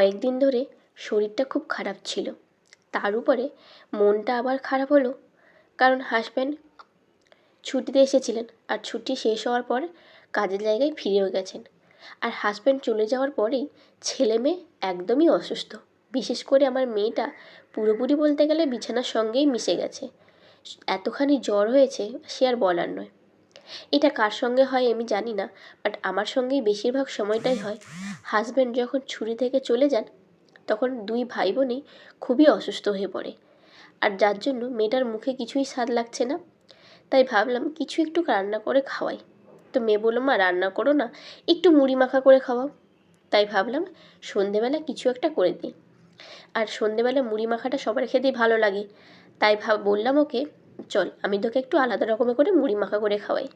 কয়েকদিন ধরে শরীরটা খুব খারাপ ছিল। তার উপরে মনটা আবার খারাপ হলো, কারণ হাজব্যান্ড ছুটিতে এসেছিলেন আর ছুটি শেষ হওয়ার পর কাজের জায়গায় ফিরেও গেছেন। আর হাজব্যান্ড চলে যাওয়ার পরেই ছেলে মেয়ে একদমই অসুস্থ। বিশেষ করে আমার মেয়েটা পুরোপুরি বলতে গেলে বিছানার সঙ্গেই মিশে গেছে। এতখানি জ্বর হয়েছে সে আর বলার নয়। এটা কার সঙ্গে হয় আমি জানি না বাট আমার সঙ্গেই বেশিরভাগ সময়টাই হয়। হাজব্যান্ড যখন ছুরি থেকে চলে যান, তখন দুই ভাই বোনই খুবই অসুস্থ হয়ে পড়ে। আর যার জন্য মেয়েটার মুখে কিছুই স্বাদ লাগছে না, তাই ভাবলাম কিছু একটু রান্না করে খাওয়াই। তো মেয়ে বলল, মা, রান্না করো না, একটু মুড়ি মাখা করে খাওয়াও। তাই ভাবলাম সন্ধেবেলা কিছু একটা করে দিই। আর সন্ধেবেলা মুড়ি মাখাটা সবার খেতেই ভালো লাগে। তাই ভাব, বললাম ওকে চল, আমি তোকে একটু আলাদা রকমের করে মুড়ি মাখা করে খাওয়াই।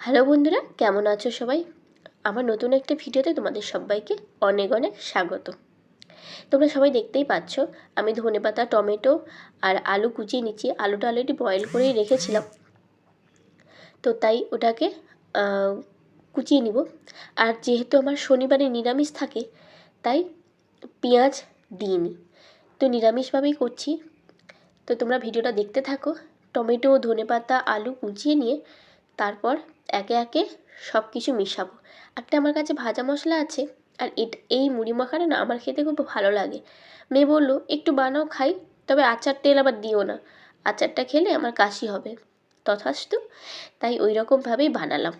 হ্যালো বন্ধুরা, কেমন আছো সবাই? আমার নতুন একটা ভিডিওতে তোমাদের সবাইকে অনেক অনেক স্বাগত। তোমরা সবাই দেখতেই পাচ্ছ, আমি ধনেপাতা টমেটো আর আলু কুচিয়ে নিচ্ছি। আলুটা অলরেডি বয়েল করেই রেখেছিলাম। তো তাই ওটাকে কুচিয়ে নিব। আর যেহেতু আমার শনিবারে নিরামিষ থাকে, তাই পেঁয়াজ দিইনি। তো নিরামিষভাবেই করছি। তো তোমরা ভিডিওটা দেখতে থাকো। টমেটো, ধনেপাতা, আলু কুচিয়ে নিয়ে তারপর একে একে সব কিছু মিশাবো। একটা আমার কাছে ভাজা মশলা আছে আর এটা, এই মুড়ি মাখাটা না আমার খেতে খুব ভালো লাগে। মেয়ে বলল, একটু বানাও, খাই, তবে আচার তেল আবার দিও না। আচারটা খেলে আমার কাশি হবে। তথাস্তু তাই ওই রকমভাবেই বানালাম।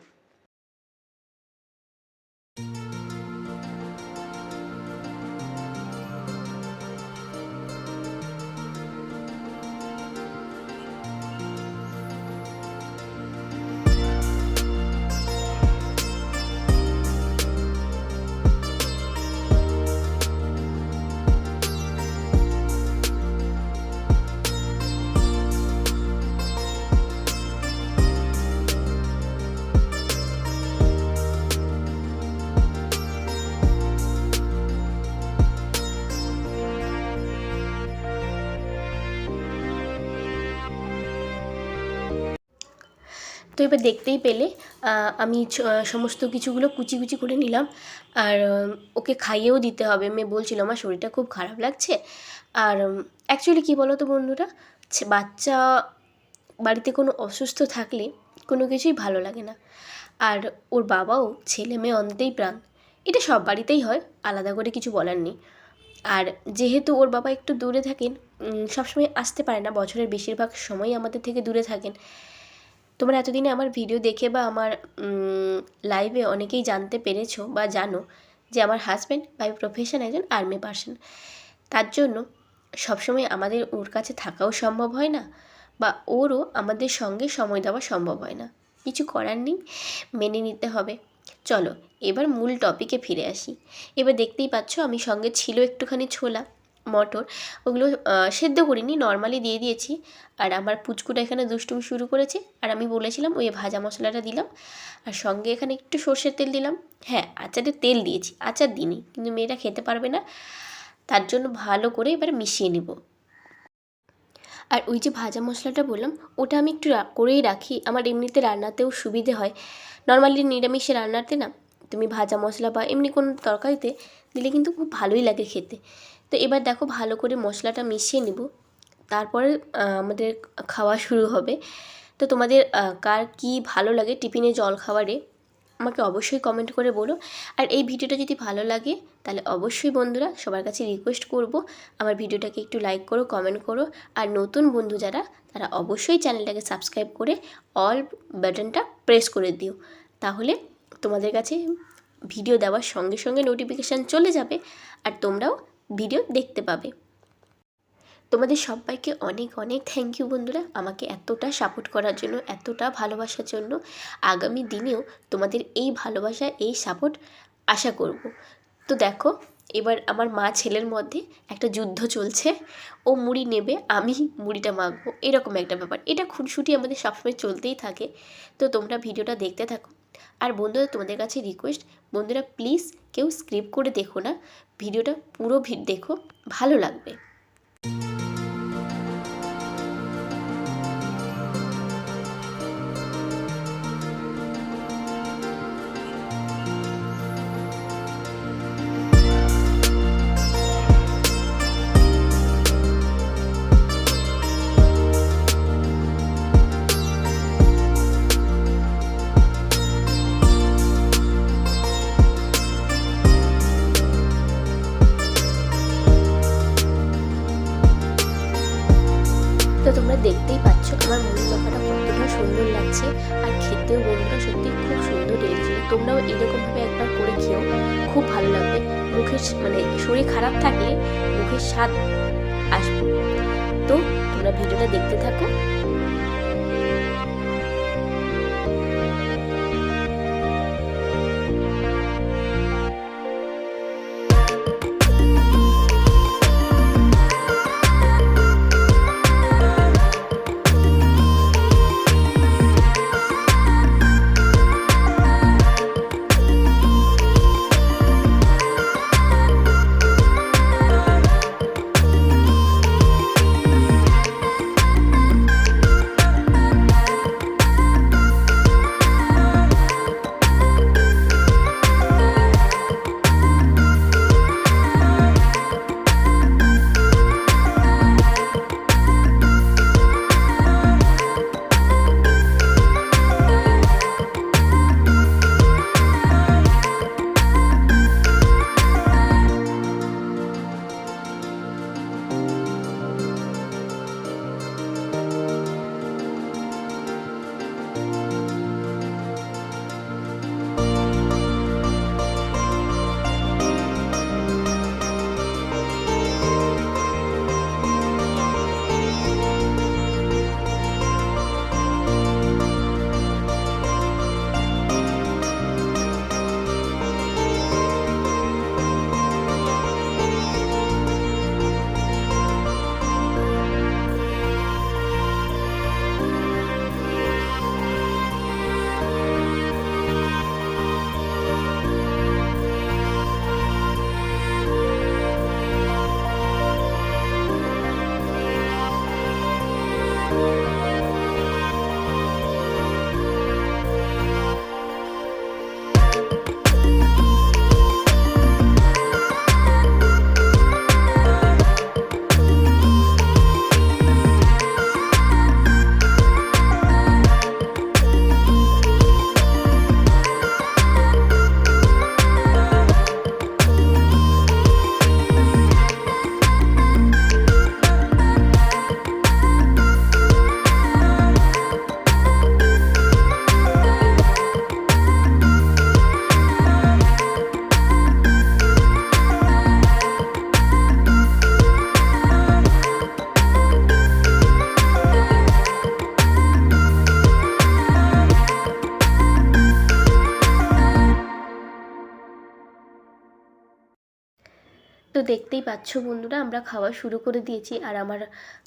তো এবার দেখতেই পেলে আমি সমস্ত কিছুগুলো কুচি কুচি করে নিলাম। আর ওকে খাইয়েও দিতে হবে। মেয়ে বলছিল, আমার শরীরটা খুব খারাপ লাগছে। আর অ্যাকচুয়ালি কী বলো তো বন্ধুরা বাচ্চা বাড়িতে কোনো অসুস্থ থাকলে কোনো কিছুই ভালো লাগে না। আর ওর বাবাও ছেলে মেয়ে অন্তেই প্রাণ। এটা সব বাড়িতেই হয়, আলাদা করে কিছু বলার নেই। আর যেহেতু ওর বাবা একটু দূরে থাকেন সবসময় আসতে পারে না। বছরের বেশিরভাগ সময় আমাদের থেকে দূরে থাকেন। তোমরা এতদিনে আমার ভিডিও দেখে বা আমার লাইভে অনেকেই জানতে পেরেছ বা জানো যে আমার হাজব্যান্ড বাই প্রফেশন একজন আর্মি পার্সন তার জন্য সবসময় আমাদের ওর কাছে থাকাও সম্ভব হয় না বা ওরও আমাদের সঙ্গে সময় দেওয়া সম্ভব হয় না। কিছু করার নেই, মেনে নিতে হবে। চলো, এবার মূল টপিকে ফিরে আসি। এবার দেখতেই পাচ্ছ আমি সঙ্গে ছিল একটুখানি ছোলা। মটর, ওগুলো সেদ্ধ করিনি নর্মালি দিয়ে দিয়েছি। আর আমার পুচকুটা এখানে দুষ্টুমি শুরু করেছে। আর আমি বলেছিলাম, ওই ভাজা মশলাটা দিলাম। আর সঙ্গে এখানে একটু সর্ষের তেল দিলাম। হ্যাঁ আচারে তেল দিয়েছি, আচার দিইনি, কিন্তু মেয়েটা খেতে পারবে না। তার জন্য ভালো করে এবার মিশিয়ে নেব। আর ওই যে ভাজা মশলাটা বললাম, ওটা আমি একটু করেই রাখি। আমার এমনিতে রান্নাতেও সুবিধে হয়। নর্মালি নিরামিষে রান্নাতে না তুমি ভাজা মশলা বা এমনি কোনো তরকারিতে দিলে কিন্তু খুব ভালোই লাগে খেতে। তো এবার দেখো ভালো করে মশলাটা মিশিয়ে নেব। তারপরে আমাদের খাওয়া শুরু হবে। তো তোমাদের কার কি ভালো লাগে টিফিনে জল খাবারে, আমাকে অবশ্যই কমেন্ট করে বলো। আর এই ভিডিওটা যদি ভালো লাগে, তাহলে অবশ্যই বন্ধুরা সবার কাছে রিকোয়েস্ট করব। আমার ভিডিওটাকে একটু লাইক করো কমেন্ট করো। আর নতুন বন্ধু যারা, তারা অবশ্যই চ্যানেলটাকে সাবস্ক্রাইব করে অল বাটনটা প্রেস করে দিও। তাহলে তোমাদের কাছে ভিডিও দেওয়ার সঙ্গে সঙ্গে নোটিফিকেশান চলে যাবে আর তোমরাও ভিডিও দেখতে পাবে। তোমাদের সবাইকে অনেক অনেক থ্যাংক ইউ বন্ধুরা। আমাকে এতটা সাপোর্ট করার জন্য, এতটা ভালোবাসার জন্য আগামী দিনেও তোমাদের এই ভালোবাসা, এই সাপোর্ট আশা করব। তো দেখো, এবার আমার মা ছেলের মধ্যে একটা যুদ্ধ চলছে। ও মুড়ি নেবে, আমি মুড়িটা মাখবো। এরকম একটা ব্যাপার। এটা খুনসুটি আমাদের সবসময় চলতেই থাকে। তো তোমরা ভিডিওটা দেখতে থাকো। আর বন্ধুরা, তোমাদের কাছে রিকোয়েস্ট বন্ধুরা প্লিজ কেউ স্ক্রিপ্ট করে দেখো না। ভিডিওটা পুরো দেখো, ভালো লাগবে। তোমরা দেখতেই পাচ্ছ আমার মুড়ি মাখাটা কতটা সুন্দর লাগছে। আর খেতেও বন্ধুরা সত্যি খুব সুন্দর লেগেছিল তোমরাও এরকমভাবে একবার করে খেও, খুব ভালো লাগবে। মুখের মানে শরীর খারাপ থাকলে মুখের স্বাদ আসবে। তো তোমরা ভিডিওটা দেখতে থাকো। তো দেখতেই পাচ্ছ বন্ধুরা, আমরা খাওয়া শুরু করে দিয়েছি। আর আমার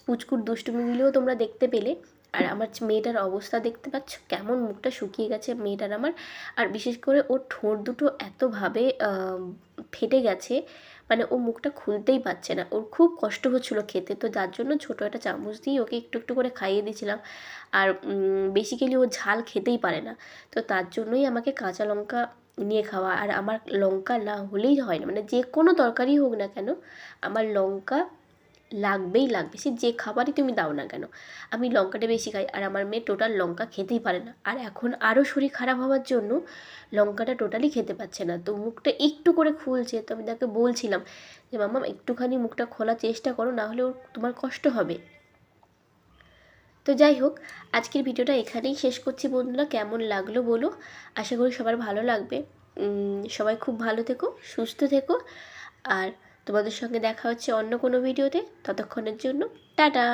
পুচকুর দুষ্টুমিগুলোও তোমরা দেখতে পেলে। আর আমার মেয়েটার অবস্থা দেখতে পাচ্ছ, কেমন মুখটা শুকিয়ে গেছে মেয়েটার আমার। আর বিশেষ করে ওর ঠোঁট দুটো এতভাবে ফেটে গেছে মানে ও মুখটা খুলতেই পারছে না। ওর খুব কষ্ট হচ্ছিল খেতে, তো যার জন্য ছোটো একটা চামচ দিয়ে ওকে একটু একটু করে খাইয়ে দিয়েছিলাম। আর বেসিক্যালি ও ঝাল খেতেই পারে না। তো তার জন্যই আমাকে কাঁচা লঙ্কা নিয়ে খাওয়া। আর আমার লঙ্কা না হলেই হয় না। মানে যে কোনো তরকারি হোক না কেন, আমার লঙ্কা লাগবেই লাগবে। সে যে খাবারই তুমি দাও না কেন, আমি লঙ্কাটা বেশি খাই। আর আমার মেয়ে টোটাল লঙ্কা খেতেই পারে না। আর এখন আরও শরীর খারাপ হওয়ার জন্য লঙ্কাটা টোটালি খেতে পারছে না। তো মুখটা একটু করে খুলছে। তো আমি তাকে বলছিলাম যে মামা একটুখানি মুখটা খোলার চেষ্টা করো, না হলে ওর তোমার কষ্ট হবে। তো যাই হোক, আজকের ভিডিওটা এখানেই শেষ করছি বন্ধুরা। কেমন লাগল বলো? আশা করি সবার ভালো লাগবে। সবাই খুব ভালো থেকো, সুস্থ থেকো। আর তোমাদের সঙ্গে দেখা হচ্ছে অন্য কোনো ভিডিওতে। ততক্ষণের জন্য টাটা!